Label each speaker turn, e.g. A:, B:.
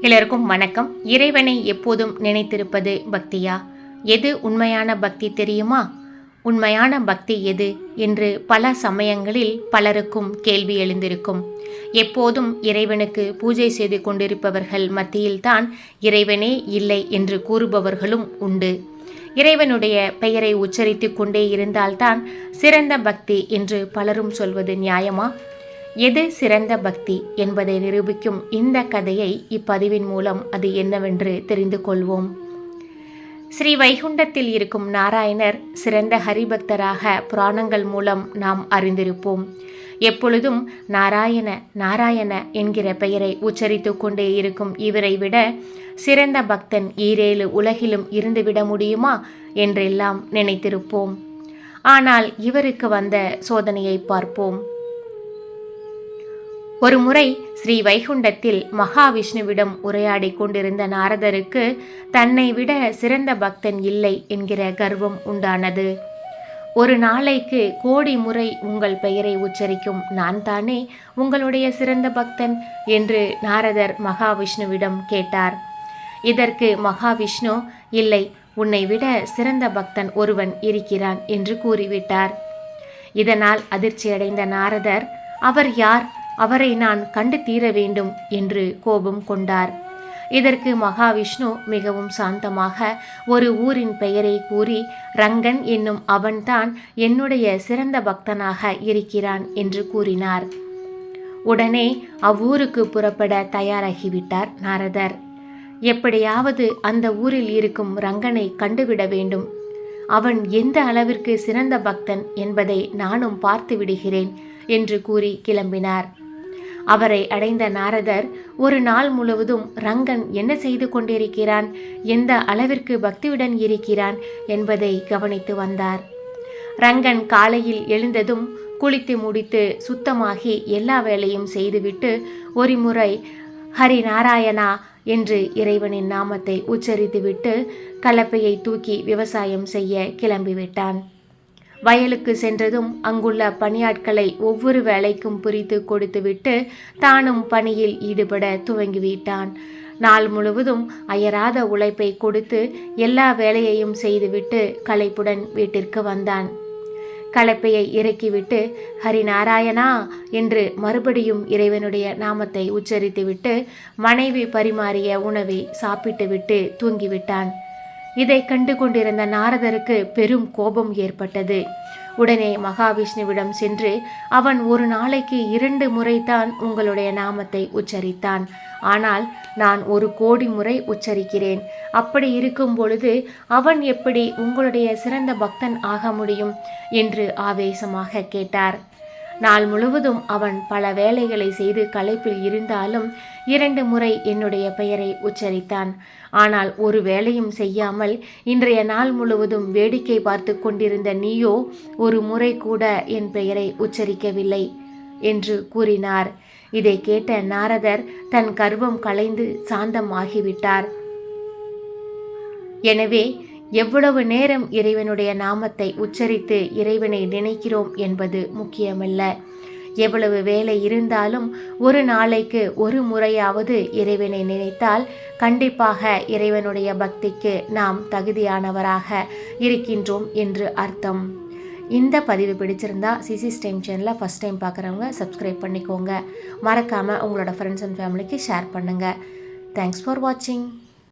A: எல்லோருக்கும் வணக்கம். இறைவனை எப்போதும் நினைத்திருப்பது பக்தியா? எது உண்மையான பக்தி தெரியுமா? உண்மையான பக்தி எது என்று பல சமயங்களில் பலருக்கும் கேள்வி எழுந்திருக்கும். எப்போதும் இறைவனுக்கு பூஜை செய்து கொண்டிருப்பவர்கள் மத்தியில்தான் இறைவனே இல்லை என்று கூறுபவர்களும் உண்டு. இறைவனுடைய பெயரை உச்சரித்து கொண்டே இருந்தால்தான் சிறந்த பக்தி என்று பலரும் சொல்வது நியாயமா? எது சிறந்த பக்தி என்பதை நிரூபிக்கும் இந்த கதையை இப்பதிவின் மூலம் அது என்னவென்று தெரிந்து கொள்வோம். ஸ்ரீ வைகுண்டத்தில் இருக்கும் நாராயணர் சிறந்த ஹரிபக்தராக புராணங்கள் மூலம் நாம் அறிந்திருப்போம். எப்பொழுதும் நாராயண நாராயண என்கிற பெயரை உச்சரித்து கொண்டே இருக்கும் இவரை விட சிறந்த பக்தன் ஈரேழு உலகிலும் இருந்துவிட முடியுமா என்றெல்லாம் நினைத்திருப்போம். ஆனால் இவருக்கு வந்த சோதனையை பார்ப்போம். ஒரு முறை ஸ்ரீ வைகுண்டத்தில் மகாவிஷ்ணுவிடம் உரையாடி கொண்டிருந்த நாரதருக்கு தன்னை விட சிறந்த பக்தன் இல்லை என்கிற கர்வம் உண்டானது. ஒரு நாளைக்கு கோடி முறை உங்கள் பெயரை உச்சரிக்கும் நான் தானே உங்களுடைய சிறந்த பக்தன்? என்று நாரதர் மகாவிஷ்ணுவிடம் கேட்டார். இதற்கு மகாவிஷ்ணு இல்லை உன்னை விட சிறந்த பக்தன் ஒருவன் இருக்கிறான் என்று கூறிவிட்டார். இதனால் அதிர்ச்சியடைந்த நாரதர் அவர் யார்? அவரை நான் கண்டு தீர வேண்டும் என்று கோபம் கொண்டார். இதற்கு மகாவிஷ்ணு மிகவும் சாந்தமாக ஒரு ஊரின் பெயரை கூறி ரங்கன் என்னும் அவன்தான் என்னுடைய சிறந்த பக்தனாக இருக்கிறான் என்று கூறினார். உடனே அவ்வூருக்கு புறப்பட தயாராகிவிட்டார் நாரதர். எப்படியாவது அந்த ஊரில் இருக்கும் ரங்கனை கண்டுவிட வேண்டும். அவன் எந்த அளவிற்கு சிறந்த பக்தன் என்பதை நானும் பார்த்து விடுகிறேன் என்று கூறி கிளம்பினார். அவரை அடைந்த நாரதர் ஒரு நாள் முழுவதும் ரங்கன் என்ன செய்து கொண்டிருக்கிறான்? எந்த அளவிற்கு பக்தியுடன் இருக்கிறான் என்பதை கவனித்து வந்தார். ரங்கன் காலையில் எழுந்ததும் குளித்து முடித்து சுத்தமாகி எல்லா வேலையும் செய்துவிட்டு ஒரு முறை ஹரி நாராயணா என்று இறைவனின் நாமத்தை உச்சரித்துவிட்டு கலப்பையை தூக்கி விவசாயம் செய்ய கிளம்பிவிட்டான். வயலுக்கு சென்றதும் அங்குள்ள பணியாட்களை ஒவ்வொரு வேலைக்கும் பிரித்து கொடுத்துவிட்டு தானும் பணியில் ஈடுபட துவங்கிவிட்டான். நாள் முழுவதும் அயராத உழைப்பை கொடுத்து எல்லா வேலையையும் செய்துவிட்டு களைப்புடன் வீட்டிற்கு வந்தான். கலப்பையை இறக்கிவிட்டு ஹரிநாராயணா என்று மறுபடியும் இறைவனுடைய நாமத்தை உச்சரித்துவிட்டு மனைவி பரிமாறிய உணவை சாப்பிட்டுவிட்டு தூங்கிவிட்டான். இதை கண்டு கொண்டிருந்த நாரதருக்கு பெரும் கோபம் ஏற்பட்டது. உடனே மகாவிஷ்ணுவிடம் சென்று அவன் ஒரு நாளைக்கு இரண்டு முறைதான் உங்களுடைய நாமத்தை உச்சரித்தான். ஆனால் நான் ஒரு கோடி முறை உச்சரிக்கிறேன். அப்படி இருக்கும் பொழுது அவன் எப்படி உங்களுடைய சிறந்த பக்தன் ஆக முடியும்? என்று ஆவேசமாக கேட்டார். நாள் முழுவதும் அவன் பல வேலைகளை செய்து களைப்பில் இருந்தாலும் இரண்டு முறை என்னுடைய பெயரை உச்சரித்தான். ஆனால் ஒரு வேலையும் செய்யாமல் இன்றைய நாள் முழுவதும் வேடிக்கை பார்த்து கொண்டிருந்த நீயோ ஒரு முறை கூட என் பெயரை உச்சரிக்கவில்லை என்று கூறினார். இதை கேட்ட நாரதர் தன் கர்வம் கலைந்து சாந்தம் ஆகிவிட்டார் எனவே எவ்வளவு நேரம் இறைவனுடைய நாமத்தை உச்சரித்து இறைவனை நினைக்கிறோம் என்பது முக்கியமல்ல. எவ்வளவு வேலை இருந்தாலும் ஒரு நாளைக்கு ஒரு முறையாவது இறைவனை நினைத்தால் கண்டிப்பாக இறைவனுடைய பக்திக்கு நாம் தகுதியானவராக இருக்கின்றோம் என்று அர்த்தம். இந்த பதிவு பிடிச்சிருந்தா சிசிஸ் டைம் சேனலில் ஃபஸ்ட் டைம் பார்க்குறவங்க சப்ஸ்கிரைப் பண்ணிக்கோங்க. மறக்காமல் உங்களோட ஃப்ரெண்ட்ஸ் அண்ட் ஃபேமிலிக்கு ஷேர் பண்ணுங்கள் தேங்க்ஸ் ஃபார் வாட்சிங்